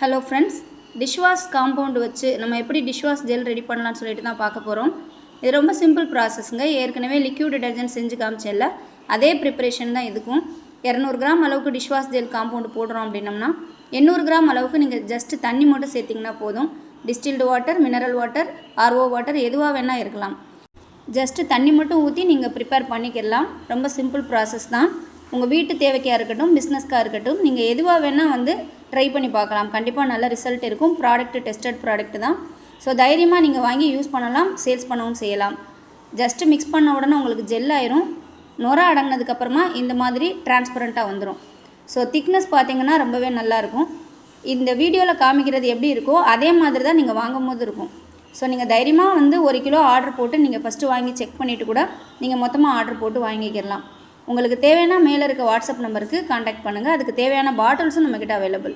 Hello friends dishwash compound வச்சு நம்ம எப்படி டிஷ்வாஷ் ஜெல் ரெடி பண்ணலாம்னு சொல்லிட்டு தான் பார்க்க போகிறோம் இது ரொம்ப சிம்பிள் ப்ராசஸ்ங்க ஏற்கனவே லிக்யூட் டிடர்ஜென்ட் செஞ்சு காமிச்சல அதே ப்ரிப்பரேஷன் தான் இதுக்கும். இரநூறு கிராம் அளவுக்கு டிஷ்வாஷ் ஜெல் காம்பவுண்ட் போடுறோம் அப்படின்னம்னா எண்ணூறு கிராம் அளவுக்கு நீங்கள் ஜஸ்ட் தண்ணி மட்டும் சேர்த்திங்கன்னா போதும். Distilled water mineral water RO water எதுவாக வேணால் இருக்கலாம். ஜஸ்ட்டு தண்ணி மட்டும் ஊற்றி நீங்கள் ப்ரிப்பேர் பண்ணிக்கிடலாம். ரொம்ப சிம்பிள் ப்ராசஸ் தான். உங்கள் வீட்டு தேவைக்காக இருக்கட்டும் பிஸ்னஸ்க்காக இருக்கட்டும் நீங்கள் எதுவாக வேணால் வந்து ட்ரை பண்ணி பார்க்கலாம். கண்டிப்பாக நல்ல ரிசல்ட் இருக்கும். ப்ராடக்ட் டெஸ்டட் ப்ராடக்ட் தான். ஸோ தைரியமாக நீங்கள் வாங்கி யூஸ் பண்ணலாம் சேல்ஸ் பண்ணவும் செய்யலாம். ஜஸ்ட்டு மிக்ஸ் பண்ண உடனே உங்களுக்கு ஜெல் ஆயிரும். நுர அடங்கினதுக்கப்புறமா இந்த மாதிரி டிரான்ஸ்பரண்ட்டாக வந்துடும் ஸோ திக்னஸ் பார்த்தீங்கன்னா ரொம்பவே நல்லாயிருக்கும் இந்த வீடியோவில் காமிக்கிறது எப்படி இருக்கோ அதே மாதிரி தான் நீங்கள் வாங்கும் போது இருக்கும். ஸோ நீங்கள் தைரியமாக வந்து ஒரு கிலோ ஆர்டர் போட்டு நீங்கள் ஃபஸ்ட்டு வாங்கி செக் பண்ணிவிட்டு கூட நீங்கள் மொத்தமாக ஆர்டர் போட்டு வாங்கிக்கிடலாம். உங்களுக்கு தேவையான மேலே இருக்க வாட்ஸ்அப் நம்பருக்கு காண்டாக்ட் பண்ணுங்கள் அதுக்கு தேவையான பாட்டில்ஸும் நம்மக்கிட்ட அவைலபிள்